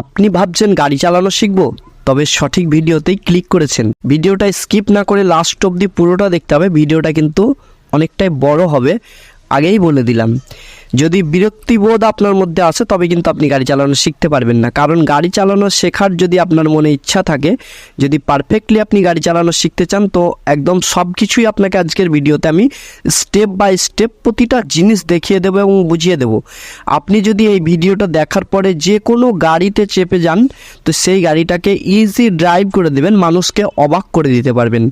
আপনি ভাবছেন গাড়ি চালানো শিখব? তবে সঠিক ভিডিওতেই ক্লিক করেছেন। ভিডিওটা স্কিপ না করে লাস্ট অবধি পুরোটা দেখতে হবে। ভিডিওটা কিন্তু অনেকটাই বড় হবে। আগেই বলে দিলাম। যদি বিরক্তিবোধ আপনার মধ্যে আসে তবে কিন্তু আপনি গাড়ি চালানো শিখতে পারবেন না। কারণ গাড়ি চালানো শেখার যদি আপনার মনে ইচ্ছা থাকে, যদি পারফেক্টলি আপনি গাড়ি চালানো শিখতে চান, তো একদম সব কিছুই আপনাকে আজকের ভিডিওতে আমি স্টেপ বাই স্টেপ প্রতিটা জিনিস দেখিয়ে দেবো এবং বুঝিয়ে দেবো। আপনি যদি এই ভিডিওটা দেখার পরে যে কোনো গাড়িতে চেপে যান, তো সেই গাড়িটাকে ইজি ড্রাইভ করে দেবেন, মানুষকে অবাক করে দিতে পারবেন।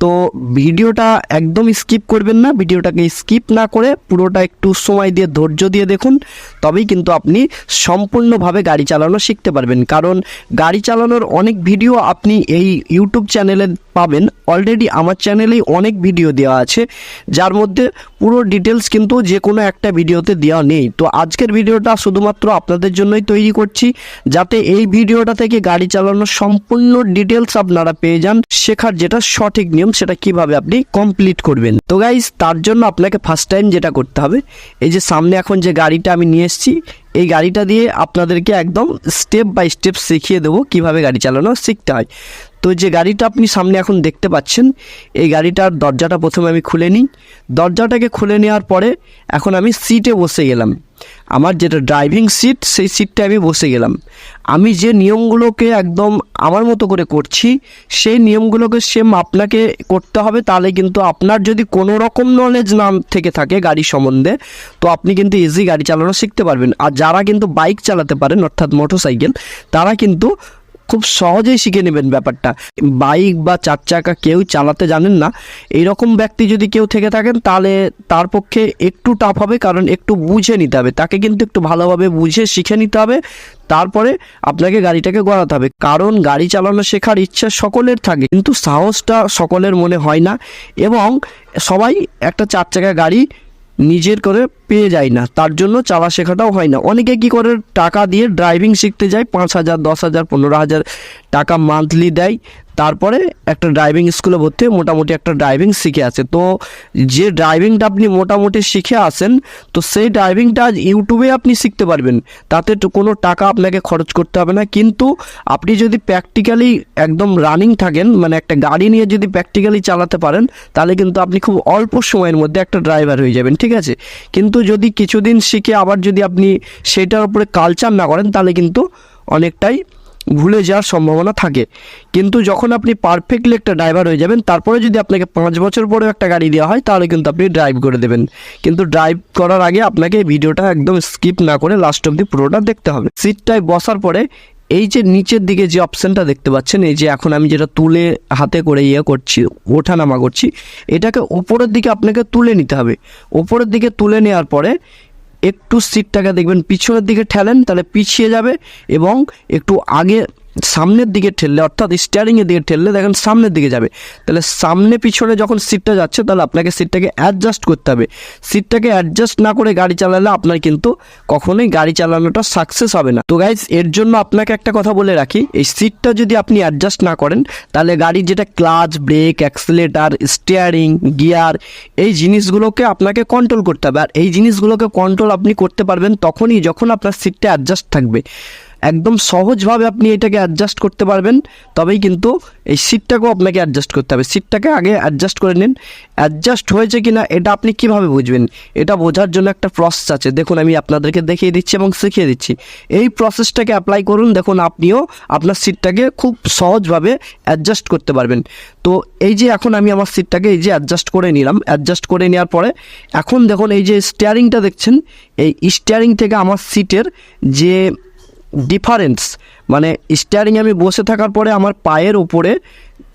তো ভিডিওটা একদম স্কিপ করবেন না, ভিডিওটাকে স্কিপ না করে পুরোটা একটু সময় দিয়ে ধৈর্য দিয়ে দেখুন, তবেই কিন্তু আপনি সম্পূর্ণভাবে গাড়ি চালানো শিখতে পারবেন। কারণ গাড়ি চালানোর অনেক ভিডিও আপনি এই ইউটিউব চ্যানেলে পাবেন। অলরেডি আমার চ্যানেলেই অনেক ভিডিও দেওয়া আছে। যার মধ্যে পুরো ডিটেলস কিন্তু যে কোনো একটা ভিডিওতে দেওয়া নেই। তো আজকের ভিডিওটা শুধুমাত্র আপনাদের জন্যই তৈরি করছি। যাতে এই ভিডিওটা থেকে গাড়ি চালানোর সম্পূর্ণ ডিটেলস আপনারা পেয়ে যান। শেখার যেটা সঠিক নিয়ম, সেটা কীভাবে আপনি কমপ্লিট করবেন। তো গাইজ তার জন্য আপনাকে ফার্স্ট টাইম যেটা করতে হবে, এই যে সামনে এখন যে গাড়িটা আমি নিয়ে এসেছি, এই গাড়িটা দিয়ে আপনাদেরকে একদম স্টেপ বাই স্টেপ শিখিয়ে দেবো কীভাবে গাড়ি চালানো শিখতে হয়। তো যে গাড়িটা আপনি সামনে এখন দেখতে পাচ্ছেন, এই গাড়িটার দরজাটা প্রথমে আমি খুলে নিই। দরজাটাকে খুলে নেওয়ার পরে এখন আমি সিটে বসে গেলাম। আমার যেটা ড্রাইভিং সিট সেই সিটটা আমি বসে গেলাম। আমি যে নিয়মগুলোকে একদম আমার মতো করে করছি, সেই নিয়মগুলোকে সেম আপনাকে করতে হবে, তাহলে কিন্তু আপনার যদি কোনো রকম নলেজ না থেকে থাকে গাড়ি সম্বন্ধে, তো আপনি কিন্তু ইজি গাড়ি চালানো শিখতে পারবেন। আর যারা কিন্তু বাইক চালাতে পারেন, অর্থাৎ মোটরসাইকেল তারা কিন্তু খুব সহজেই শিখে নেবেন ব্যাপারটা। বাইক বা চার চাকা কেউ চালাতে জানেন না। এইরকম ব্যক্তি যদি কেউ থেকে থাকেন, তাহলে তার পক্ষে একটু টাফ হবে, কারণ একটু বুঝে নিতে হবে। তাকে কিন্তু একটু ভালোভাবে বুঝে শিখে নিতে হবে। তারপরে আপনাকে গাড়িটাকে গড়াতে হবে। কারণ গাড়ি চালানো শেখার ইচ্ছা সকলের থাকে, কিন্তু সাহসটা সকলের মনে হয় না। এবং সবাই একটা চার চাকা গাড়ি নিজের করে পেয়ে যায় না। তার জন্য চালা শেখাটাও হয় না। অনেকে কি করে? টাকা দিয়ে ড্রাইভিং শিখতে যায়, পাঁচ হাজার, দশ হাজার, পনেরো হাজার টাকা মান্থলি দেয়। তারপরে একটা ড্রাইভিং স্কুলে ভর্তি হয়ে মোটামুটি একটা ড্রাইভিং শিখে আছে। তো যে ড্রাইভিংটা আপনি মোটামুটি শিখে আসেন তো সেই ড্রাইভিংটা ইউটিউবে আপনি শিখতে পারবেন। তাতে কোনো টাকা আপনাকে খরচ করতে হবে না। কিন্তু আপনি যদি প্র্যাকটিক্যালি একদম রানিং থাকেন মানে একটা গাড়ি নিয়ে যদি প্র্যাকটিক্যালি চালাতে পারেন, তাহলে কিন্তু আপনি খুব অল্প সময়ের মধ্যে একটা ড্রাইভার হয়ে যাবেন, ঠিক আছে? কিন্তু যদি কিছুদিন শিখে আবার যদি আপনি সেটার উপরে কালচার না করেন, তাহলে কিন্তু অনেকটাই ভুলে যাওয়ার সম্ভাবনা থাকে। কিন্তু যখন আপনি পারফেক্টলি একটা ড্রাইভার হয়ে যাবেন, তারপরে যদি আপনাকে পাঁচ বছর পরেও একটা গাড়ি দেওয়া হয়, তাহলে কিন্তু আপনি ড্রাইভ করে দেবেন। কিন্তু ড্রাইভ করার আগে আপনাকে ভিডিওটা একদম স্কিপ না করে লাস্ট অব্দি পুরোটা দেখতে হবে। সিটটায় বসার পরে এই যে নিচের দিকে যে অপশানটা দেখতে পাচ্ছেন, এই যে এখন আমি যেটা তুলে হাতে করে ইয়ে করছি, ওঠানামা করছি, এটাকে ওপরের দিকে আপনাকে তুলে নিতে হবে। ওপরের দিকে তুলে নেওয়ার পরে একটু সিটটাকে দেখবেন পিছনের দিকে ঠেলেন তাহলে পিছিয়ে যাবে এবং একটু আগে সামনের দিকে ঠেললে, অর্থাৎ স্টিয়ারিংয়ের দিকে ঠেললে দেখেন সামনের দিকে যাবে। তাহলে সামনে পিছনে যখন সিটটা যাচ্ছে, তাহলে আপনাকে সিটটাকে অ্যাডজাস্ট করতে হবে। সিটটাকে অ্যাডজাস্ট না করে গাড়ি চালালে আপনার কিন্তু কখনোই গাড়ি চালানোটা সাকসেস হবে না। তো গাইজ এর জন্য আপনাকে একটা কথা বলে রাখি, এই সিটটা যদি আপনি অ্যাডজাস্ট না করেন, তাহলে গাড়ির যেটা clutch brake accelerator steering gear এই জিনিসগুলোকে আপনাকে কন্ট্রোল করতে হবে। আর এই জিনিসগুলোকে কন্ট্রোল আপনি করতে পারবেন তখনই যখন আপনার সিটটা অ্যাডজাস্ট থাকবে। একদম সহজভাবে আপনি এটাকে অ্যাডজাস্ট করতে পারবেন। তবেই কিন্তু এই সিটটাকেও আপনাকে অ্যাডজাস্ট করতে হবে। সিটটাকে আগে অ্যাডজাস্ট করে নিন। অ্যাডজাস্ট হয়েছে কি না এটা আপনি কীভাবে বুঝবেন? এটা বোঝার জন্য একটা প্রসেস আছে। দেখুন, আমি আপনাদেরকে দেখিয়ে দিচ্ছি এবং শিখিয়ে দিচ্ছি। এই প্রসেসটাকে অ্যাপ্লাই করুন। দেখুন, আপনিও আপনার সিটটাকে খুব সহজভাবে অ্যাডজাস্ট করতে পারবেন। তো এই যে এখন আমি আমার সিটটাকে এই যে অ্যাডজাস্ট করে নিলাম। অ্যাডজাস্ট করে নেওয়ার পরে এখন দেখুন, এই যে স্টিয়ারিংটা দেখছেন? এই স্টিয়ারিং থেকে আমার সিটের যে ডিফারেন্স মানে স্টিয়ারিং আমি বসে থাকার পরে আমার পায়ের ওপরে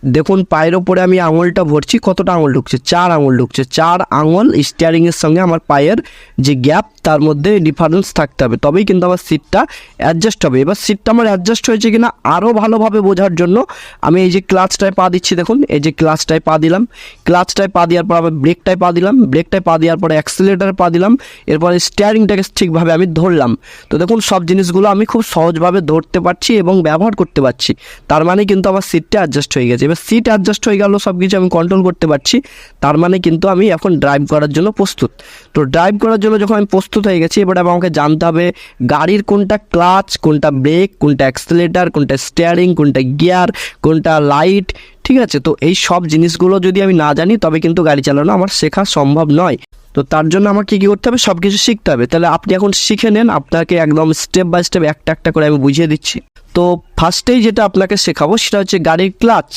দেখুন, পায়ের ওপরে আমি আঙুলটা ভরছি, কতটা আঙুল ঢুকছে? চার আঙুল ঢুকছে। চার আঙুল স্টিয়ারিংয়ের সঙ্গে আমার পায়ের যে গ্যাপ তার মধ্যে ডিফারেন্স থাকতে হবে। তবেই কিন্তু আমার সিটটা অ্যাডজাস্ট হবে। এবার সিটটা আমার অ্যাডজাস্ট হয়েছে কিনা আরও ভালোভাবে বোঝার জন্য আমি এই যে ক্লাচটায় পা দিচ্ছি, দেখুন, এই যে ক্লাচটায় পা দিলাম। ক্লাচটায় পা দেওয়ার পর আবার ব্রেকটায় পা দিলাম। ব্রেকটায় পা দেওয়ার পরে অ্যাক্সিলেটারে পা দিলাম। এরপরে স্টিয়ারিংটাকে ঠিকভাবে আমি ধরলাম। তো দেখুন, সব জিনিসগুলো আমি খুব সহজভাবে ধরতে পারছি এবং ব্যবহার করতে পারছি। তার মানে কিন্তু আমার সিটটা অ্যাডজাস্ট হয়ে গেছে। এবার সিট অ্যাডজাস্ট হয়ে গেল সব কিছু আমি কন্ট্রোল করতে পারছি। তার মানে কিন্তু আমি এখন ড্রাইভ করার জন্য প্রস্তুত। তো ড্রাইভ করার জন্য যখন আমি প্রস্তুত হয়ে গেছি, এবার আমাকে জানতে হবে গাড়ির কোনটা ক্লাচ কোনটা ব্রেক কোনটা অ্যাক্সেলেটার কোনটা স্টিয়ারিং কোনটা গিয়ার কোনটা লাইট ঠিক আছে? তো এই সব জিনিসগুলো যদি আমি না জানি, তবে কিন্তু গাড়ি চালানো আমার শেখা সম্ভব নয়। তো তার জন্য আমাকে কী করতে হবে? সব কিছু শিখতে হবে। তাহলে আপনি এখন শিখে নেন, আপনাকে একদম স্টেপ বাই স্টেপ একটা একটা করে আমি বুঝিয়ে দিচ্ছি। তো ফার্স্টেই যেটা আপনাকে শেখাবো সেটা হচ্ছে গাড়ির ক্লাচ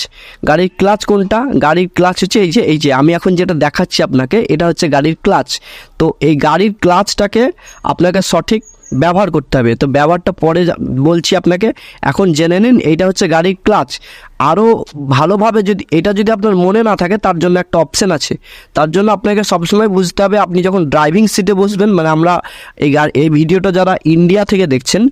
গাড়ির ক্লাচ কোনটা? গাড়ির ক্লাচ হচ্ছে এই যে এই যে, আমি এখন যেটা দেখাচ্ছি আপনাকে, এটা হচ্ছে গাড়ির ক্লাচ তো এই গাড়ির ক্লাচটাকে আপনাকে সঠিক ব্যবহার করতে হবে। তো ব্যবহারটা পরে বলছি আপনাকে, এখন জেনে নিন, এইটা হচ্ছে গাড়ির ক্লাচ আরও ভালোভাবে যদি, এটা যদি আপনার মনে না থাকে, তার জন্য একটা অপশন আছে। তার জন্য আপনাকে সবসময় বুঝতে হবে, আপনি যখন ড্রাইভিং সিটে বসবেন মানে আমরা এই এই ভিডিওটা যারা ইন্ডিয়া থেকে দেখছেন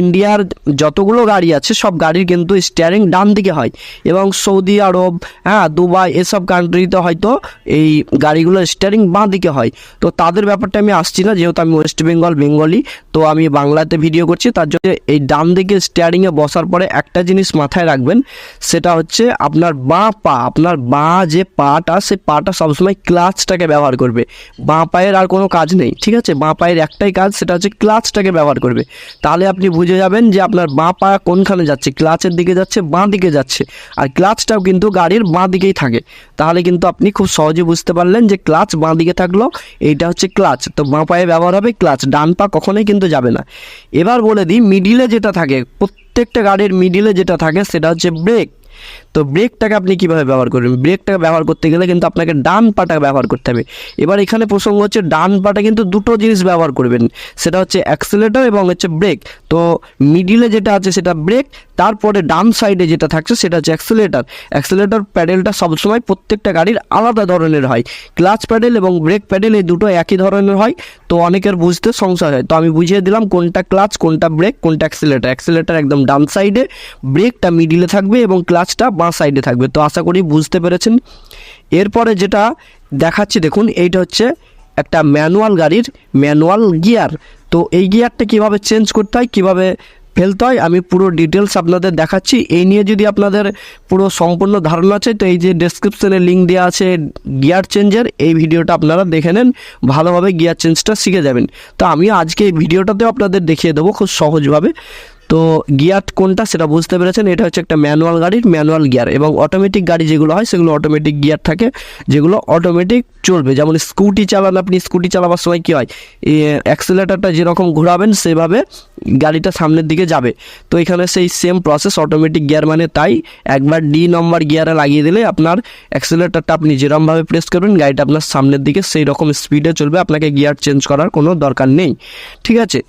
ইন্ডিয়ার যতগুলো গাড়ি আছে, সব গাড়ির কিন্তু স্টিয়ারিং ডান দিকে হয়। এবং সৌদি আরব হ্যাঁ দুবাই, এসব কান্ট্রিতে হয়তো এই গাড়িগুলো স্টিয়ারিং বাঁ দিকে হয়। তো তাদের ব্যাপারটা আমি আসছি না, যেহেতু আমি ওয়েস্ট বেঙ্গল বেঙ্গলি তো আমি বাংলাতে ভিডিও করছি। তার জন্য এই ডান দিকে স্টিয়ারিংয়ে বসার পরে একটা জিনিস মাথায় রাখবেন সেটা হচ্ছে আপনার বাঁ পা, আপনার বাঁ যে পাটা, সে পাটা সবসময় ক্লাচটাকে ব্যবহার করবে। বাঁ পায়ের আর কোনো কাজ নেই, ঠিক আছে? বাঁ পায়ের একটাই কাজ সেটা হচ্ছে ক্লাচটাকে ব্যবহার করবে। তাহলে আপনি বুঝে যাবেন যে আপনার বাঁ পা কোনখানে যাচ্ছে? ক্লাচের দিকে যাচ্ছে, বাঁ দিকে যাচ্ছে। আর ক্লাচটাও কিন্তু গাড়ির বাঁ দিকেই থাকে। তাহলে কিন্তু আপনি খুব সহজে বুঝতে পারলেন যে ক্লাচ বাঁ দিকে থাকল, এইটা হচ্ছে ক্লাচ। তো বাঁ পায়ে ব্যবহার হবে ক্লাচ, ডান পা কখনোই কিন্তু যাবে না। এবার বলে দিই মিডিলে যেটা থাকে, প্রত্যেকটা গাড়ির মিডিলে যেটা থাকে সেটা হচ্ছে ব্রেক তো ব্রেকটাকে আপনি কীভাবে ব্যবহার করবেন? ব্রেকটাকে ব্যবহার করতে গেলে কিন্তু আপনাকে ডান পাটা ব্যবহার করতে হবে। এবার এখানে প্রসঙ্গ হচ্ছে ডান পাটা কিন্তু দুটো জিনিস ব্যবহার করবেন। সেটা হচ্ছে অ্যাক্সেলেটার এবং হচ্ছে ব্রেক তো মিডিলে যেটা আছে সেটা ব্রেক তারপরে ডান সাইডে যেটা থাকছে সেটা হচ্ছে অ্যাক্সেলেটর অ্যাক্সেলেটর প্যাডেলটা সবসময় প্রত্যেকটা গাড়ির আলাদা ধরনের হয়। ক্লাচ প্যাডেল এবং ব্রেক প্যাডেল এই দুটো একই ধরনের হয়। তো অনেকের বুঝতে সংশয় হয়। তো আমি বুঝিয়ে দিলাম কোনটা ক্লাচ কোনটা ব্রেক কোনটা অ্যাক্সেলেটর অ্যাক্সেলেটর একদম ডান সাইডে ব্রেকটা মিডিলে থাকবে এবং ক্লাচটা বাঁ সাইডে থাকবে। তো আশা করি বুঝতে পেরেছেন। এরপরে যেটা দেখাচ্ছি, দেখুন, এইটা হচ্ছে একটা ম্যানুয়াল গাড়ির ম্যানুয়াল গিয়ার। তো এই গিয়ারটা কীভাবে চেঞ্জ করতে হয়, কীভাবে ফেলতে হয় আমি পুরো ডিটেলস আপনাদের দেখাচ্ছি। এই নিয়ে যদি আপনাদের পুরো সম্পূর্ণ ধারণা আছে, তো এই যে ডেসক্রিপশনে লিঙ্ক দেওয়া আছে গিয়ার চেঞ্জের এই ভিডিওটা আপনারা দেখে নেন, ভালোভাবে গিয়ার চেঞ্জটা শিখে যাবেন। তো আমি আজকে এই ভিডিওটাতেও আপনাদের দেখিয়ে দেবো খুব সহজভাবে। তো গিয়ার কোনটা সেটা বুঝতে পেরেছেন, এটা হচ্ছে একটা ম্যানুয়াল গাড়ির ম্যানুয়াল গিয়ার এবং অটোমেটিক গাড়ি যেগুলো হয় সেগুলো অটোমেটিক গিয়ার থাকে, যেগুলো অটোমেটিক চলবে। যেমন স্কুটি চালান আপনি, স্কুটি চালাবার সময় কী হয়? অ্যাক্সিলেটারটা যেরকম ঘোরাবেন সেভাবে গাড়িটা সামনের দিকে যাবে। তো এখানে সেই সেম প্রসেস অটোমেটিক গিয়ার মানে তাই, একবার ডি নম্বর গিয়ারে লাগিয়ে দিলে আপনার অ্যাক্সিলেটারটা আপনি যেরকমভাবে প্রেস করবেন, গাড়িটা আপনার সামনের দিকে সেই রকম স্পিডে চলবে, আপনাকে গিয়ার চেঞ্জ করার কোনো দরকার নেই। ঠিক আছে?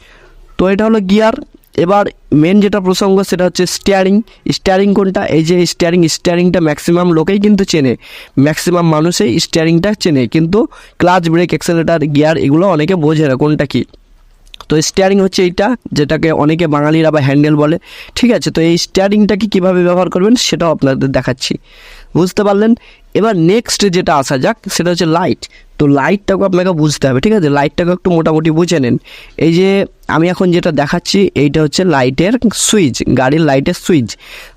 তো এটা হলো গিয়ার। এবার মেন যেটা প্রসঙ্গ সেটা হচ্ছে স্টিয়ারিং স্টিয়ারিং কোনটা? এই যে স্টিয়ারিং স্টিয়ারিংটা ম্যাক্সিমাম লোকেই কিন্তু চেনে। ম্যাক্সিমাম মানুষেই স্টিয়ারিংটা চেনে। কিন্তু ক্লাচ ব্রেক অ্যাক্সেলেটার গিয়ার এগুলো অনেকে বোঝে না কোনটা কী। তো স্টিয়ারিং হচ্ছে এইটা, যেটাকে অনেকে বাঙালিরা বা হ্যান্ডেল বলে। ঠিক আছে, তো এই স্টিয়ারিংটাকে কীভাবে ব্যবহার করবেন সেটাও আপনাদের দেখাচ্ছি। বুঝতে পারলেন? এবার নেক্সট যেটা আসা যাক, সেটা হচ্ছে লাইট তো লাইটটাকে আপনাকে বুঝতে হবে, ঠিক আছে? লাইটটাকে একটু মোটামুটি বুঝে নেন। এই যে আমি এখন যেটা দেখাচ্ছি, এইটা হচ্ছে লাইটের সুইচ গাড়ির লাইটের সুইচ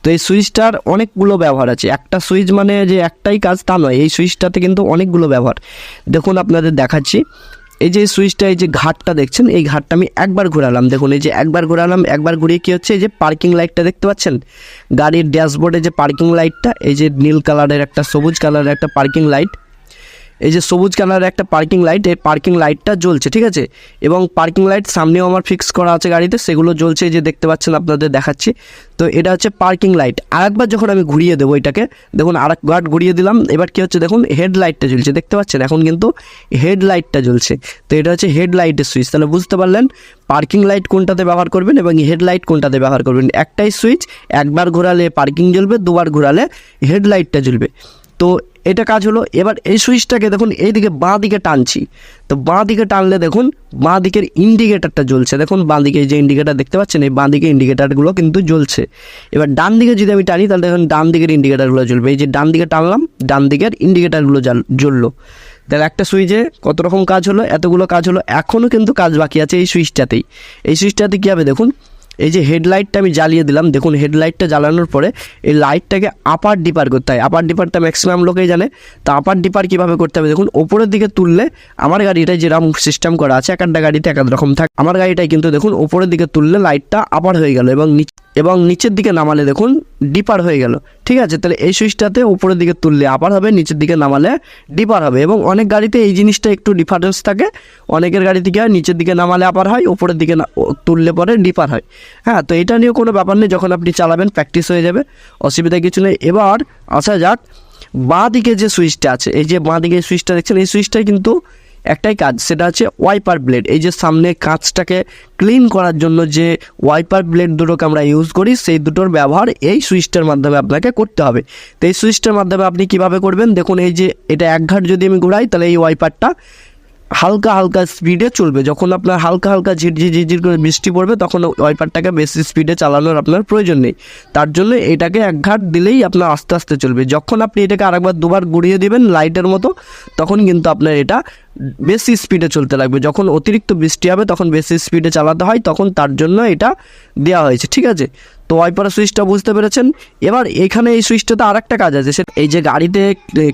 তো এই সুইচটার অনেকগুলো ব্যবহার আছে। একটা সুইচ মানে যে একটাই কাজ তা নয়, এই সুইচটাতে কিন্তু অনেকগুলো ব্যবহার। দেখুন, আপনাদের দেখাচ্ছি। এই যে সুইচটা এই যে ঘাটটা দেখছেন, এই ঘাটটা আমি একবার ঘোরালাম। দেখুন, এই যে একবার ঘোরালাম, একবার ঘুরিয়ে কী হচ্ছে? এই যে পার্কিং লাইটটা দেখতে পাচ্ছেন? গাড়ির ড্যাশবোর্ডে যে পার্কিং লাইটটা এই যে নীল কালারের একটা, সবুজ কালারের একটা পার্কিং লাইট এই যে সবুজ কালারের একটা পার্কিং লাইট এই পার্কিং লাইটটা জ্বলছে, ঠিক আছে? এবং পার্কিং লাইট সামনেও আমার ফিক্স করা আছে গাড়িতে, সেগুলো জ্বলছে যে দেখতে পাচ্ছেন আপনাদের দেখাচ্ছি। তো এটা হচ্ছে পার্কিং লাইট আরেকবার যখন আমি ঘুরিয়ে দেবো এটাকে, দেখুন আরেক গার্ড ঘুরিয়ে দিলাম, এবার কি হচ্ছে দেখুন হেডলাইটটা জ্বলছে, দেখতে পাচ্ছেন? এখন কিন্তু হেডলাইটটা জ্বলছে। তো এটা হচ্ছে হেডলাইটের সুইচ তাহলে বুঝতে পারলেন পার্কিং লাইট কোনটাতে ব্যবহার করবেন এবং হেডলাইট কোনটাতে ব্যবহার করবেন। একটাই সুইচ একবার ঘোরালে পার্কিং জ্বলবে, দুবার ঘোরালে হেডলাইটটা জ্বলবে। তো এটা কাজ হলো, এবার এই সুইচটাকে দেখুন, এইদিকে বাঁ দিকে টানছি। তো বাঁ দিকে টানলে দেখুন বাঁ দিকের ইন্ডিকেটারটা জ্বলছে। দেখুন বাঁ দিকে যে ইন্ডিকেটার দেখতে পাচ্ছেন, এই বাঁ দিকে ইন্ডিকেটারগুলো কিন্তু জ্বলছে। এবার ডান দিকে যদি আমি টানি, তাহলে দেখুন ডান দিকের ইন্ডিকেটারগুলো জ্বলবে। এই যে ডান দিকে টানলাম ডান দিকের ইন্ডিকেটারগুলো জ্বললো। তাহলে একটা সুইচে কত রকম কাজ হলো, এতগুলো কাজ হলো এখনও কিন্তু কাজ বাকি আছে এই সুইচটাতেই। এই সুইচটাতে কী হবে দেখুন এই যে হেডলাইটটা আমি জ্বালিয়ে দিলাম, দেখুন হেডলাইটটা জ্বালানোর পরে এই লাইটটাকে আপার ডিপার করতে হয়। আপার ডিপারটা ম্যাক্সিমাম লোকেই জানে। তো আপার ডিপার কীভাবে করতে হবে? দেখুন, ওপরের দিকে তুললে আমার গাড়িটা যেরকম সিস্টেম করা আছে, এক একটা গাড়িতে এক এক রকম থাকে আমার গাড়িটাই কিন্তু দেখুন, ওপরের দিকে তুললে লাইটটা আপার হয়ে গেল এবং নিচ- এবং নিচের দিকে নামালে দেখুন ডিপার হয়ে গেল। ঠিক আছে? তাহলে এই সুইচটাতে উপরের দিকে তুললে আপার হবে, নিচের দিকে নামালে ডিপার হবে এবং অনেক গাড়িতে এই জিনিসটা একটু ডিফারেন্স থাকে। অনেকের গাড়ি থেকে নিচের দিকে নামালে আপার হয়, উপরের দিকে তুললে পরে ডিপার হয়। হ্যাঁ তো এটা নিয়েও কোনো ব্যাপার নেই, যখন আপনি চালাবেন প্র্যাকটিস হয়ে যাবে, অসুবিধা কিছু নেই। এবার আসা যাক বাঁ দিকে যে সুইচটা আছে, এই যে বাঁ দিকে সুইচটা দেখছেন, এই সুইচটাই কিন্তু একটাই কাজ, সেটা হচ্ছে ওয়াইপার ব্লেড এই যে সামনে কাঁচটাকে ক্লিন করার জন্য যে ওয়াইপার ব্লেড দুটোকে আমরা ইউজ করি, সেই দুটোর ব্যবহার এই সুইচটার মাধ্যমে আপনাকে করতে হবে। তো এই সুইচটার মাধ্যমে আপনি কীভাবে করবেন? দেখুন, এই যে এটা এক ঘাট যদি আমি ঘুরাই, তাহলে এই ওয়াইপারটা হালকা হালকা স্পিডে চলবে। যখন আপনার হালকা হালকা ঝিরঝির ঝিরঝির করে বৃষ্টি পড়বে, তখন ওয়াইপারটাকে বেশি স্পিডে চালানোর আপনার প্রয়োজন নেই। তার জন্য এটাকে এক ঘাট দিলেই আপনার আস্তে আস্তে চলবে। যখন আপনি এটাকে আরেকবার দুবার ঘুরিয়ে দিবেন লাইটের মতো, তখন কিন্তু আপনার এটা বেশি স্পিডে চলতে লাগবে। যখন অতিরিক্ত বৃষ্টি হবে, তখন বেশি স্পিডে চালাতে হয়, তখন তার জন্য এটা দেওয়া হয়েছে। ঠিক আছে? তো ওয়াইপারের সুইচটা বুঝতে পেরেছেন? এবার এখানে এই সুইচটাতে আর একটা কাজ আছে। এই যে গাড়িতে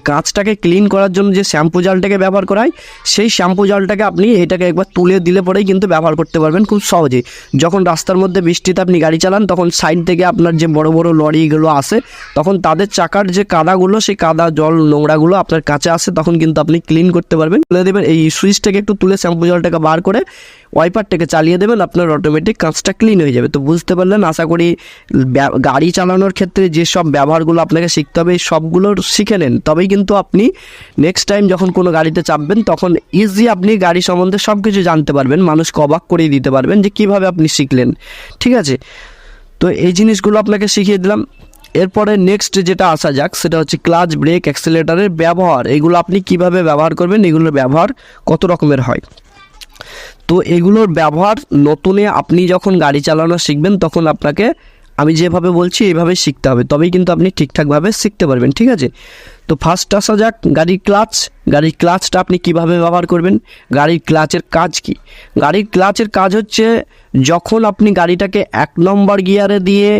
কাঁচটাকে ক্লিন করার জন্য যে শ্যাম্পু জালটাকে ব্যবহার করা হয়, সেই শ্যাম্পু জালটাকে আপনি এটাকে একবার তুলে দিলে পরেই কিন্তু ব্যবহার করতে পারবেন খুব সহজেই। যখন রাস্তার মধ্যে বৃষ্টিতে আপনি গাড়ি চালান, তখন সাইড থেকে আপনার যে বড় বড় লরিগুলো আসে, তখন তাদের চাকার যে কাদাগুলো, সেই কাদা, জল, নোংরাগুলো আপনার কাছে আসে, তখন কিন্তু আপনি ক্লিন করতে পারবেন। তুলে দেবেন, এই সুইচটাকে একটু তুলে শ্যাম্পু জলটাকে বার করে ওয়াইপারটাকে চালিয়ে দেবেন, আপনার অটোমেটিক কাঁচটা ক্লিন হয়ে যাবে। তো বুঝতে পারলেন, আশা করি গাড়ি চালানোর ক্ষেত্রে যেসব ব্যবহারগুলো আপনাকে শিখতে হবে, সবগুলো শিখে নেন। তবেই কিন্তু আপনি নেক্সট টাইম যখন কোনো গাড়িতে চাপবেন, তখন ইজি আপনি গাড়ি সম্বন্ধে সব কিছু জানতে পারবেন, মানুষকে অবাক করিয়ে দিতে পারবেন যে কীভাবে আপনি শিখলেন। ঠিক আছে? তো এই জিনিসগুলো আপনাকে শিখিয়ে দিলাম। এরপরে নেক্সট যেটা আসা যাক, সেটা হচ্ছে ক্লাচ ব্রেক অ্যাক্সিলেটারের ব্যবহার। এগুলো আপনি কীভাবে ব্যবহার করবেন, এগুলোর ব্যবহার কত রকমের হয়? তো এগুলোর ব্যবহার নতুনে আপনি যখন গাড়ি চালানো শিখবেন, তখন আপনাকে আমি যেভাবে বলছি এইভাবে শিখতে হবে। তবেই কিন্তু আপনি ঠিকঠাকভাবে শিখতে পারবেন, ঠিক আছে? তো ফার্স্ট আসা যাক, গাড়ির ক্লাচ গাড়ির ক্লাচটা আপনি কীভাবে ব্যবহার করবেন? গাড়ির ক্লাচের কাজ কি? গাড়ির ক্লাচের কাজ হচ্ছে, যখন আপনি গাড়িটাকে এক নম্বর গিয়ারে দিয়ে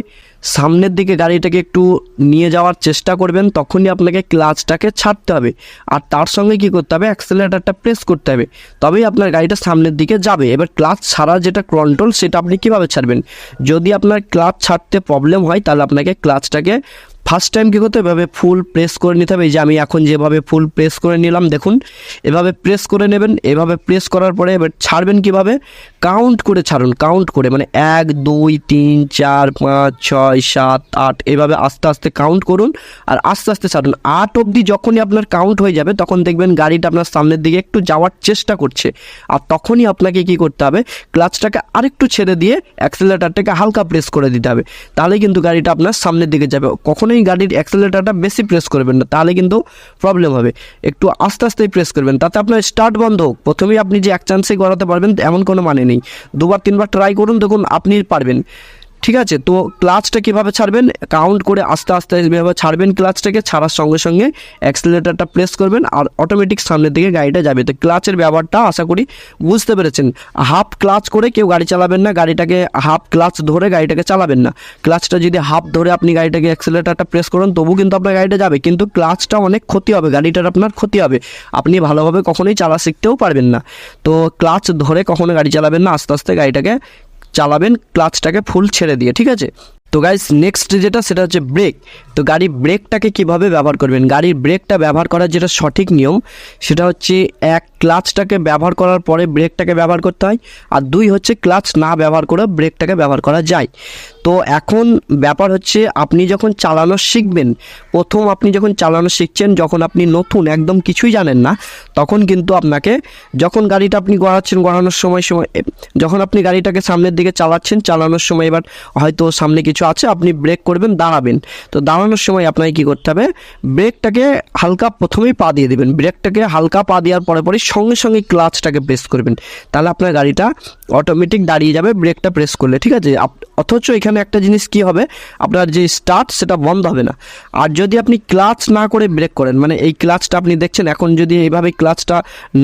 সামনের দিকে গাড়িটাকে একটু নিয়ে যাওয়ার চেষ্টা করবেন, তখনই আপনাকে ক্লাচটাকে ছাড়তে হবে। আর তার সঙ্গে কি করতে হবে? অ্যাক্সেলেটারটা প্রেস করতে হবে। তবেই আপনার গাড়িটা সামনের দিকে যাবে। এবার ক্লাচ ছাড়া যেটা কন্ট্রোল সেটা আপনি কীভাবে ছাড়বেন? যদি আপনার ক্লাচ ছাড়তে প্রবলেম হয়, তাহলে আপনাকে ক্লাচটাকে ফার্স্ট টাইম কী করতে এভাবে ফুল প্রেস করে নিতে হবে। যে আমি এখন যেভাবে ফুল প্রেস করে নিলাম, দেখুন, এভাবে প্রেস করে নেবেন, এভাবে প্রেস করার পরে এবার ছাড়বেন কীভাবে? কাউন্ট করে ছাড়ুন কাউন্ট করে মানে এক, দুই, তিন, চার, পাঁচ, ছয়, সাত, আট, এভাবে আস্তে আস্তে কাউন্ট করুন আর আস্তে আস্তে ছাড়ুন। আট অবধি যখনই আপনার কাউন্ট হয়ে যাবে, তখন দেখবেন গাড়িটা আপনার সামনের দিকে একটু যাওয়ার চেষ্টা করছে। আর তখনই আপনাকে কি করতে হবে? ক্লাচটাকে আরেকটু ছেড়ে দিয়ে অ্যাক্সেলেটারটাকে হালকা প্রেস করে দিতে হবে। তাহলে কিন্তু গাড়িটা আপনার সামনের দিকে যাবে। কখনোই গাড়ির অ্যাক্সেলেটারটা বেশি প্রেস করবেন না, তাহলে কিন্তু প্রবলেম হবে। একটু আস্তে আস্তেই প্রেস করবেন, তাতে আপনার স্টার্ট বন্ধ হোক। প্রথমেই আপনি যে এক চান্সেই গড়াতে পারবেন, এমন কোনো মানে নেই। দুবার, তিনবার ট্রাই করুন, দেখুন আপনি পারবেন। ঠিক আছে? তো ক্লাচটা কীভাবে ছাড়বেন? কাউন্ট করে আস্তে আস্তে এভাবে ছাড়বেন ক্লাচটাকে ছাড়ার সঙ্গে সঙ্গে অ্যাক্সিলেটারটা প্রেস করবেন আর অটোমেটিক সামনের দিকে গাড়িটা যাবে। তো ক্লাচের ব্যবহারটা আশা করি বুঝতে পেরেছেন। হাফ ক্লাচ করে কেউ গাড়ি চালাবেন না, গাড়িটাকে হাফ ক্লাচ ধরে গাড়িটাকে চালাবেন না। ক্লাচটা যদি হাফ ধরে আপনি গাড়িটাকে অ্যাক্সিলেটারটা প্রেস করুন, তবু কিন্তু আপনার গাড়িটা যাবে। কিন্তু ক্লাচটা অনেক ক্ষতি হবে, গাড়িটার আপনার ক্ষতি হবে। আপনি ভালোভাবে কখনোই চালা শিখতেও পারবেন না। তো ক্লাচ ধরে কখনো গাড়ি চালাবেন না, আস্তে আস্তে গাড়িটাকে চালাবেন ক্লাচটাকে ফুল ছেড়ে দিয়ে ঠিক আছে? তো গাইস নেক্সট যেটা সেটা হচ্ছে ব্রেক তো গাড়ির ব্রেকটাকে কীভাবে ব্যবহার করবেন? গাড়ির ব্রেকটা ব্যবহার করার যেটা সঠিক নিয়ম, সেটা হচ্ছে এক, ক্লাচটাকে ব্যবহার করার পরে ব্রেকটাকে ব্যবহার করতে হয়, আর দুই হচ্ছে ক্লাচ না ব্যবহার করে ব্রেকটাকে ব্যবহার করা যায়। তো এখন ব্যাপার হচ্ছে, আপনি যখন চালানো শিখবেন, প্রথম আপনি যখন চালানো শিখছেন, যখন আপনি নতুন, একদম কিছুই জানেন না, তখন কিন্তু আপনাকে যখন গাড়িটা আপনি গড়াচ্ছেন, গড়ানোর সময় সময় যখন আপনি গাড়িটাকে সামনের দিকে চালাচ্ছেন, চালানোর সময় এবার হয়তো সামনে কিছু আছে, আপনি ব্রেক করবেন, দাঁড়াবেন। তো দাঁড়ানোর সময় আপনাকে কী করতে হবে? ব্রেকটাকে হালকা প্রথমেই পা দিয়ে দেবেন। ব্রেকটাকে হালকা পা দেওয়ার পরে পরে সঙ্গে সঙ্গে ক্লাচটাকে প্রেস করবেন। তাহলে আপনার গাড়িটা অটোমেটিক দাঁড়িয়ে যাবে, ব্রেকটা প্রেস করলে, ঠিক আছে? অথচ এখানে একটা জিনিস কি হবে? আপনার যে স্টার্ট সেটা বন্ধ হবে না। আর যদি আপনি ক্লাচ না করে ব্রেক করেন মানে এই ক্লাচটা আপনি দেখছেন, এখন যদি এইভাবে ক্লাচটা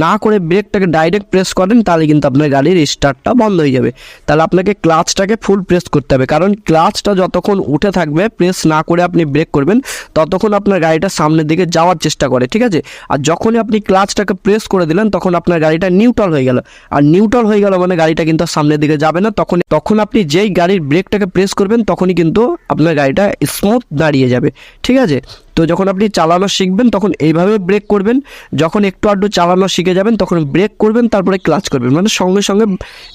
না করে ব্রেকটাকে ডাইরেক্ট প্রেস করেন, তাহলে কিন্তু আপনার গাড়ির স্টার্টটা বন্ধ হয়ে যাবে। তাহলে আপনাকে ক্লাচটাকে ফুল প্রেস করতে হবে। কারণ ক্লাচটা যতক্ষণ উঠে থাকবে প্রেস না করে আপনি ব্রেক করবেন, ততক্ষণ আপনার গাড়িটা সামনের দিকে যাওয়ার চেষ্টা করে, ঠিক আছে? আর যখনই আপনি ক্লাচটাকে প্রেস করে দিলেন, তখন আপনার গাড়িটা নিউট্রাল হয়ে গেল। আর নিউট্রাল হয়ে গেল মানে গাড়িটা কিন্তু সামনের দিকে যাবে না, তখন তখন আপনি যেই গাড়ির ব্রেকটাকে প্রেস করবেন, তখনই কিন্তু আপনার গাড়িটা স্মুথ দাঁড়িয়ে যাবে, ঠিক আছে? তো যখন আপনি চালানো শিখবেন, তখন এইভাবে ব্রেক করবেন। যখন একটু আধটু চালানো শিখে যাবেন, তখন ব্রেক করবেন, তারপরে ক্লাচ করবেন। মানে সঙ্গে সঙ্গে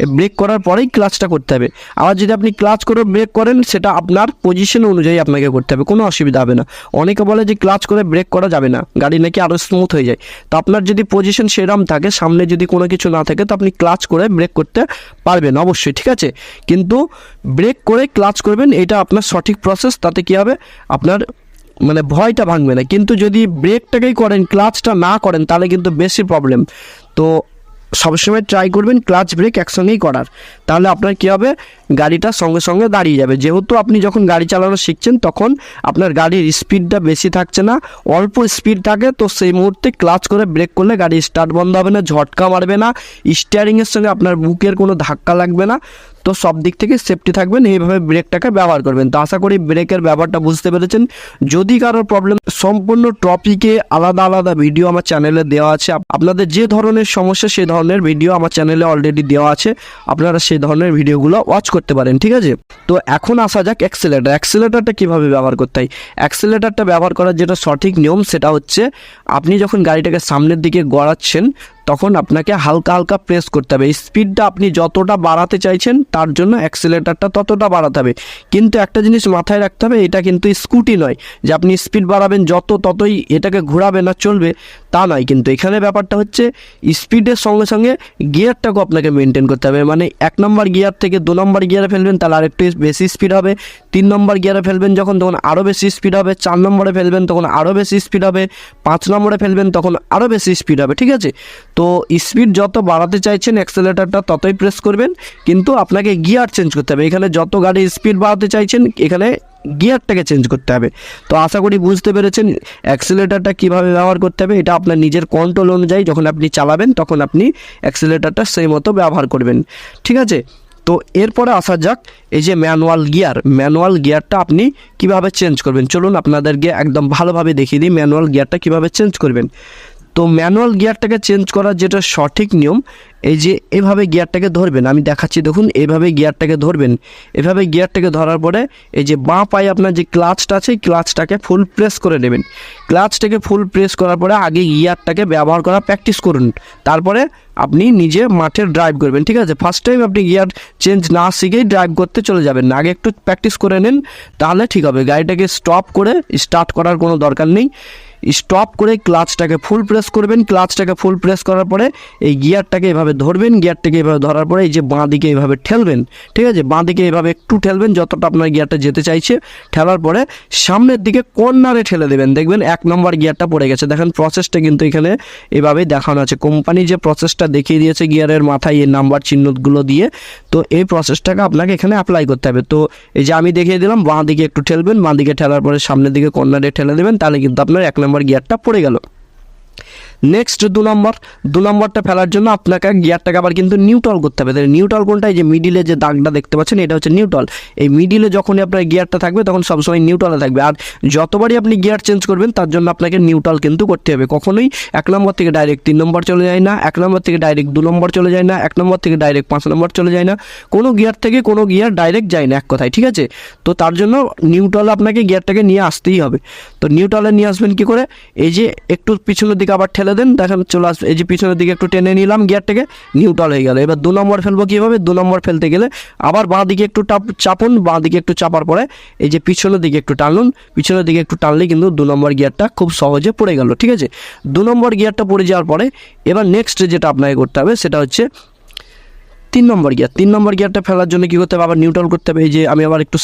ব্রেক করার পরেই ক্লাচটা করতে হবে। আবার যদি আপনি ক্লাচ করে ব্রেক করেন, সেটা আপনার পজিশন অনুযায়ী আপনাকে করতে হবে। কোনো অসুবিধা হবে না। অনেকে বলে যে ক্লাচ করে ব্রেক করা যাবে না। গাড়ি নাকি আরও স্মুথ হয়ে যায়। তো আপনার যদি পজিশন সেরম থাকে, সামনে যদি কোনো কিছু না থাকে, তো আপনি ক্লাচ করে ব্রেক করতে পারবেন অবশ্যই, ঠিক আছে? কিন্তু ব্রেক করে ক্লাচ করবেন, এটা আপনার সঠিক প্রসেস তাতে কী হবে? আপনার মানে ভয়টা ভাঙবে না। কিন্তু যদি ব্রেকটাকেই করেন ক্লাচটা না করেন, তাহলে কিন্তু বেশি প্রবলেম তো সবসময় ট্রাই করবেন ক্লাচ ব্রেক একসঙ্গেই করার। তাহলে আপনার কী হবে? গাড়িটা সঙ্গে সঙ্গে দাঁড়িয়ে যাবে। যেহেতু আপনি যখন গাড়ি চালানো শিখছেন, তখন আপনার গাড়ির স্পিডটা বেশি থাকছে না। অল্প স্পিড থাকে, তো সেই মুহূর্তে ক্লাচ করে ব্রেক করলে গাড়ি স্টার্ট বন্ধ হবে না, ঝটকা মারবে না। স্টিয়ারিংয়ের সঙ্গে আপনার বুকের কোনো ধাক্কা লাগবে না। তো সব দিক থেকে সেফটি থাকবেন, এইভাবে ব্রেকটাকে ব্যবহার করবেন। তো আশা করি ব্রেকের ব্যাপারটা বুঝতে পেরেছেন। যদি কারোর প্রবলেম সম্পূর্ণ টপিকে আলাদা আলাদা ভিডিও আমার চ্যানেলে দেওয়া আছে। আপনাদের যে ধরনের সমস্যা সেই ধরনের ভিডিও আমার চ্যানেলে অলরেডি দেওয়া আছে। আপনারা সেই ধরনের ভিডিওগুলো ওয়াচ করতে পারেন, ঠিক আছে? তো এখন আসা যাক অ্যাক্সিলেটার অ্যাক্সিলেটারটা কীভাবে ব্যবহার করতে হয়? অ্যাক্সিলেটারটা ব্যবহার করার যেটা সঠিক নিয়ম, সেটা হচ্ছে আপনি যখন গাড়িটাকে সামনের দিকে গড়াচ্ছেন, তখন আপনাকে হালকা হালকা প্রেস করতে হবে। স্পিডটা আপনি যতটা বাড়াতে চাইছেন, তার জন্য অ্যাক্সিলেটারটা ততটা বাড়াতে হবে। কিন্তু একটা জিনিস মাথায় রাখতে হবে, এটা কিন্তু স্কুটি নয়। যে আপনি স্পিড বাড়াবেন, যত ততই এটাকে ঘোরাবে না, চলবে, তা নয়। কিন্তু এখানে ব্যাপারটা হচ্ছে স্পিডের সঙ্গে সঙ্গে গিয়ারটাকেও আপনাকে মেনটেন করতে হবে। মানে এক নম্বর গিয়ার থেকে দু নম্বর গিয়ারে ফেলবেন, তাহলে আরেকটু বেশি স্পিড হবে। তিন নম্বর গিয়ারে ফেলবেন যখন, তখন আরও বেশি স্পিড হবে। চার নম্বরে ফেলবেন, তখন আরও বেশি স্পিড হবে। পাঁচ নম্বরে ফেলবেন, তখন আরও বেশি স্পিড হবে, ঠিক আছে? তো স্পিড যত বাড়াতে চাইছেন অ্যাক্সেলেটারটা ততই প্রেস করবেন। কিন্তু আপনাকে গিয়ার চেঞ্জ করতে হবে। এখানে যত গাড়ির স্পিড বাড়াতে চাইছেন, এখানে গিয়ারটাকে চেঞ্জ করতে হবে। তো আশা করি বুঝতে পেরেছেন অ্যাক্সিলেটারটা কীভাবে ব্যবহার করতে হবে। এটা আপনার নিজের কন্ট্রোল অনুযায়ী যখন আপনি চালাবেন, তখন আপনি অ্যাক্সিলেটারটা সেই মতো ব্যবহার করবেন। ঠিক আছে? তো এরপরে আসা যাক, এই যে ম্যানুয়াল গিয়ার ম্যানুয়াল গিয়ারটা আপনি কীভাবে চেঞ্জ করবেন? চলুন আপনাদেরকে একদম ভালোভাবে দেখিয়ে দিই ম্যানুয়াল গিয়ারটা কীভাবে চেঞ্জ করবেন। তো ম্যানুয়াল গিয়ারটাকে চেঞ্জ করার যেটা সঠিক নিয়ম এই যে এভাবে গিয়ারটাকে ধরবেন, আমি দেখাচ্ছি, দেখুন, এভাবে গিয়ারটাকে ধরবেন। এভাবে গিয়ারটাকে ধরার পরে এই যে বাঁ পায়ে আপনার যে ক্লাচটা আছে ক্লাচটাকে ফুল প্রেস করে নেবেন। ক্লাচটাকে ফুল প্রেস করার পরে আগে গিয়ারটাকে ব্যবহার করা প্র্যাকটিস করুন। তারপরে আপনি নিজে মাঠে ড্রাইভ করবেন, ঠিক আছে? ফার্স্ট টাইম আপনি গিয়ার চেঞ্জ না শিখেই ড্রাইভ করতে চলে যাবেন। আগে একটু প্র্যাকটিস করে নিন, তাহলে ঠিক হবে। গাড়িটাকে স্টপ করে স্টার্ট করার কোনো দরকার নেই। স্টপ করে ক্লাচটাকে ফুল প্রেস করবেন। ক্লাচটাকে ফুল প্রেস করার পরে এই গিয়ারটাকে এভাবে ধরবেন। গিয়ারটাকে এভাবে ধরার পরে এই যে বাঁ দিকে এভাবে ঠেলবেন। ঠিক আছে? বাঁ দিকে এভাবে একটু ঠেলবেন, যতটা আপনার গিয়ারটা যেতে চাইছে। ঠেলার পরে সামনের দিকে কর্নারে ঠেলে দেবেন। দেখবেন এক নম্বর গিয়ারটা পড়ে গেছে। দেখেন প্রসেসটা কিন্তু এখানে এভাবেই দেখানো আছে। কোম্পানি যে প্রসেসটা দেখিয়ে দিয়েছে গিয়ারের মাথায় এই নাম্বার চিহ্নগুলো দিয়ে, তো এই প্রসেসটাকে আপনাকে এখানে অ্যাপ্লাই করতে হবে। তো এই যে আমি দেখিয়ে দিলাম বাঁ দিকে একটু ঠেলবেন বাঁ দিকে ঠেলার পরে সামনের দিকে কর্নারে ঠেলে দেবেন, তাহলে কিন্তু আপনার এক নম্বর গিয়ারটা পড়ে গেল। নেক্সট দু নম্বর দু নম্বরটা ফেলার জন্য আপনাকে গিয়ারটাকে আবার কিন্তু নিউট্রাল করতে হবে। তাহলে নিউট্রাল কোনটা? এই যে মিডিলে যে দাগটা দেখতে পাচ্ছেন, এটা হচ্ছে নিউট্রাল এই মিডিলে যখনই আপনার গিয়ারটা থাকবে, তখন সবসময় নিউট্রালে থাকবে। আর যতবারই আপনি গিয়ার চেঞ্জ করবেন, তার জন্য আপনাকে নিউট্রাল কিন্তু করতে হবে। কখনোই এক নম্বর থেকে ডাইরেক্ট তিন নম্বর চলে যায় না, এক নম্বর থেকে ডাইরেক্ট দু নম্বর চলে যায় না, এক নম্বর থেকে ডাইরেক্ট পাঁচ নম্বর চলে যায় না। কোনো গিয়ার থেকে কোনো গিয়ার ডাইরেক্ট যায় না এক কথায়, ঠিক আছে? তো তার জন্য নিউট্রাল আপনাকে গিয়ারটাকে নিয়ে আসতেই হবে। তো নিউট্রালে নিয়ে আসবেন কি করে? এই যে একটু পিছনের দিকে আবার ঠেলে দেন দেখেন চলে আসবে। এই যে পিছনের দিকে একটু টেনে নিলাম গিয়ারটাকে নিউট্রাল হয়ে গেল। এবার দু নম্বর ফেলব কীভাবে? দু নম্বর ফেলতে গেলে আবার বাঁ দিকে একটু টাপ, চাপুন, বাঁ দিকে একটু চাপার পরে এই যে পিছনের দিকে একটু টানুন, পিছনের দিকে একটু টানলে কিন্তু দু নম্বর গিয়ারটা খুব সহজে পড়ে গেল, ঠিক আছে? দু নম্বর গিয়ারটা পড়ে যাওয়ার পরে এবার নেক্সট যেটা আপনাকে করতে হবে, সেটা হচ্ছে তিন নম্বর গিয়ার তিন নম্বর গিয়ারটা ফেলার জন্য কী করতে হবে? আবার নিউট্রাল করতে হবে। এই যে আমি আবার একটু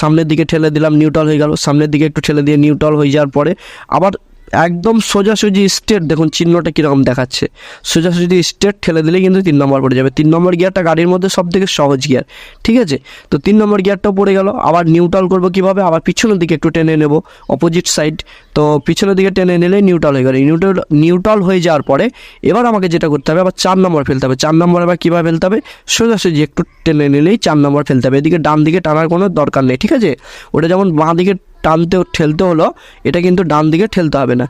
সামনের দিকে ঠেলে দিলাম নিউট্রাল হয়ে গেল। সামনের দিকে একটু ঠেলে দিয়ে নিউট্রাল হয়ে যাওয়ার পরে আবার একদম সোজাসুজি স্টেট দেখুন চিহ্নটা কীরকম দেখাচ্ছে। সোজাসুজি স্টেট ঠেলে দিলে কিন্তু তিন নম্বর পড়ে যাবে। তিন নম্বর গিয়ারটা গাড়ির মধ্যে সব থেকে সহজ গিয়ার ঠিক আছে? তো তিন নম্বর গিয়ারটাও পড়ে গেল। আবার নিউট্রাল করব কীভাবে? আবার পিছনের দিকে একটু টেনে নেব অপোজিট সাইড তো পিছনের দিকে টেনে নিলে নিউট্রাল হয়ে গেল। নিউট্রাল নিউট্রাল হয়ে যাওয়ার পরে এবার আমাকে যেটা করতে হবে, আবার চার নম্বর ফেলতে হবে। চার নম্বর আবার কীভাবে ফেলতে হবে? সোজাসুজি একটু টেনে নিলেই চার নম্বর ফেলতে হবে। এদিকে ডান দিকে টানার কোনো দরকার নেই, ঠিক আছে? ওটা যেমন বাঁ দিকে টানতে ঠেলতে হলো, এটা কিন্তু ডান দিকে ঠেলতে হবে না।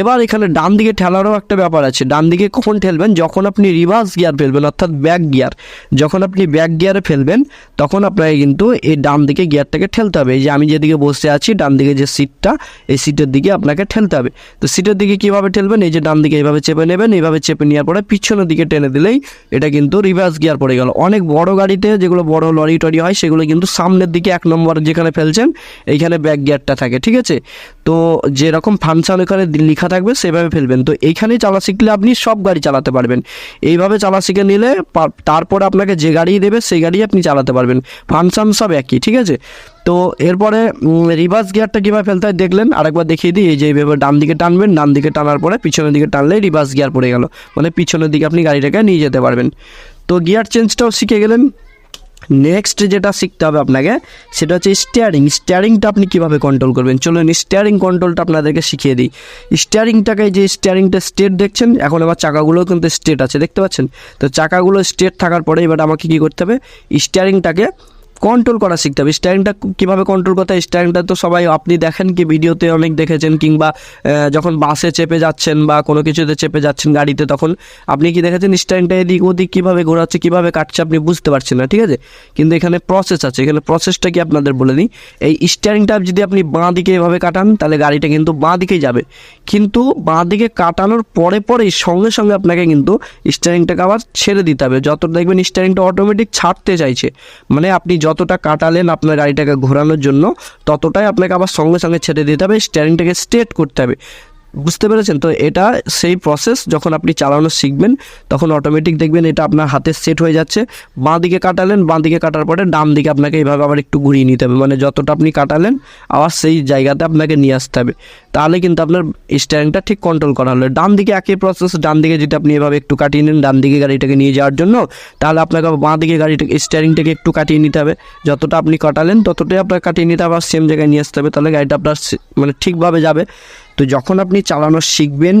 এবার এখানে ডান দিকে ঠেলারও একটা ব্যাপার আছে। ডান দিকে কখন ঠেলবেন? যখন আপনি রিভার্স গিয়ার ফেলবেন, অর্থাৎ ব্যাক গিয়ার যখন আপনি ব্যাক গিয়ারে ফেলবেন, তখন আপনাকে কিন্তু এই ডান দিকে গিয়ারটাকে ঠেলতে হবে। এই যে আমি যেদিকে বসে আছি, ডান দিকে যে সিটটা এই সিটের দিকে আপনাকে ঠেলতে হবে। তো সিটের দিকে কীভাবে ঠেলবেন? এই যে ডান দিকে এইভাবে চেপে নেবেন, এইভাবে চেপে নেওয়ার পরে পিছনের দিকে টেনে দিলেই এটা কিন্তু রিভার্স গিয়ার পড়ে গেল। অনেক বড় গাড়িতে যেগুলো বড় লরি টরি হয়, সেগুলো কিন্তু সামনের দিকে এক নম্বর যেখানে ফেলছেন, এইখানে ব্যাক গিয়ারটা থাকে, ঠিক আছে? তো যেরকম ফাংশন ওখানে লেখা থাকবে, সেভাবে ফেলবেন। তো এইখানেই চালা শিখলে আপনি সব গাড়ি চালাতে পারবেন। এইভাবে চালা শিখে নিলে তারপরে আপনাকে যে গাড়ি দেবে, সেই গাড়ি আপনি চালাতে পারবেন। ফাংশন সব একই, ঠিক আছে? তো এরপরে রিভার্স গিয়ারটা কীভাবে ফেলতে হয় দেখলেন? আরেকবার দেখিয়ে দিই, এই যে এইভাবে ডান দিকে টানবেন, ডান দিকে টানার পরে পিছনের দিকে টানলে রিভার্স গিয়ার পড়ে গেল। মানে পিছনের দিকে আপনি গাড়িটাকে নিয়ে যেতে পারবেন। তো গিয়ার চেঞ্জটাও শিখে গেলেন। নেক্সট যেটা শিখতে হবে আপনাকে, সেটা হচ্ছে স্টিয়ারিং স্টিয়ারিংটা আপনি কীভাবে কন্ট্রোল করবেন? চলুন স্টিয়ারিং কন্ট্রোলটা আপনাদেরকে শিখিয়ে দিই। স্টিয়ারিংটাকে যে স্টিয়ারিংটা স্টেট দেখছেন, এখন আবার চাকাগুলোও কিন্তু স্টেট আছে, দেখতে পাচ্ছেন? তো চাকাগুলো স্টেট থাকার পরে এবার আমাকে কী করতে হবে? স্টিয়ারিংটাকে কন্ট্রোল করা শিখতে হবে। স্টারিংটা কীভাবে কন্ট্রোল করতে হয়? স্টারিংটা তো সবাই, আপনি দেখেন কি ভিডিওতে অনেক দেখেছেন, কিংবা যখন বাসে চেপে যাচ্ছেন বা কোনো কিছুতে চেপে যাচ্ছেন গাড়িতে, তখন আপনি কি দেখেছেন স্টারিংটা এদিক ওদিক কীভাবে ঘোরাচ্ছে, কীভাবে কাটছে আপনি বুঝতে পারছেন না, ঠিক আছে? কিন্তু এখানে প্রসেস আছে। এখানে প্রসেসটা কি আপনাদের বলে দিই? এই স্টারিংটা যদি আপনি বাঁ দিকে এভাবে কাটান, তাহলে গাড়িটা কিন্তু বাঁ দিকেই যাবে। কিন্তু বাঁ দিকে কাটানোর পরে পরেই সঙ্গে সঙ্গে আপনাকে কিন্তু স্টারিংটাকে আবার ছেড়ে দিতে হবে। যত দেখবেন স্টারিংটা অটোমেটিক ছাড়তে চাইছে। মানে আপনি যতটা কাটালেন আপনার গাড়িটাকে ঘোরানোর জন্য, ততটাই আপনাকে আবার সঙ্গে সঙ্গে ছেড়ে দিতে হবে স্টিয়ারিংটাকে স্ট্রেট করতে হবে। বুঝতে পেরেছেন? তো এটা সেই প্রসেস যখন আপনি চালানো শিখবেন, তখন অটোমেটিক দেখবেন এটা আপনার হাতে সেট হয়ে যাচ্ছে। বাঁ দিকে কাটালেন, বাঁ দিকে কাটার পরে ডান দিকে আপনাকে এইভাবে আবার একটু ঘুরিয়ে নিতে হবে। মানে যতটা আপনি কাটালেন, আবার সেই জায়গাতে আপনাকে নিয়ে আসতে হবে। তাহলে কিন্তু আপনার স্টিয়ারিংটা ঠিক কন্ট্রোল করা হলো। ডান দিকে একই প্রসেস ডান দিকে যদি আপনি এভাবে একটু কাটিয়ে নেন, ডান দিকে গাড়িটাকে নিয়ে যাওয়ার জন্য, তাহলে আপনাকে বাঁ দিকে গাড়িটাকে স্টিয়ারিংটাকে একটু কাটিয়ে নিতে হবে। যতটা আপনি কাটালেন, ততটাই আপনার কাটিয়ে নিতে হবে আর সেম জায়গায় নিয়ে আসতে হবে। তাহলে গাড়িটা আপনার মানে ঠিকভাবে যাবে। তো যখন আপনি চালানো শিখবেন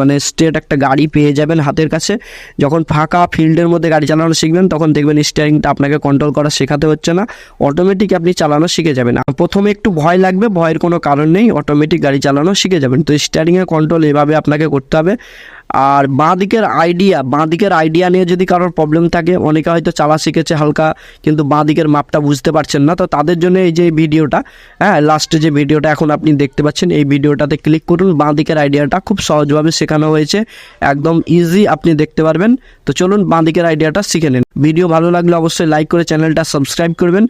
মানে স্ট্রেট একটা গাড়ি পেয়ে যাবেন হাতের কাছে, যখন ফাঁকা ফিল্ডের মধ্যে গাড়ি চালানো শিখবেন, তখন দেখবেন স্টিয়ারিংটা আপনাকে কন্ট্রোল করা শেখাতে হচ্ছে না। অটোমেটিক আপনি চালানো শিখে যাবেন। প্রথমে একটু ভয় লাগবে, ভয়ের কোনো কারণ নেই অটোমেটিক গাড়ি চালানো শিখে যাবেন। তো স্টিয়ারিংয়ের কন্ট্রোল এভাবে আপনাকে করতে হবে। আর বাঁ দিকের আইডিয়া বাঁ দিকের আইডিয়া নিয়ে যদি কারোর প্রবলেম থাকে, অনেকে হয়তো চালা শিখেছে হালকা, কিন্তু বাঁ দিকের মাপটা বুঝতে পারছেন না। তো তাদের জন্য এই যে ভিডিওটা হ্যাঁ লাস্টে যে ভিডিওটা এখন আপনি দেখতে পাচ্ছেন, এই ভিডিওটাতে ক্লিক করুন। বাঁ দিকের আইডিয়াটা খুব সহজভাবে শেখানো হয়েছে। একদম ইজি আপনি দেখতে পারবেন। তো চলুন বাঁ দিকের আইডিয়াটা শিখে নিন। ভিডিও ভালো লাগলে অবশ্যই লাইক করে চ্যানেলটা সাবস্ক্রাইব করবেন।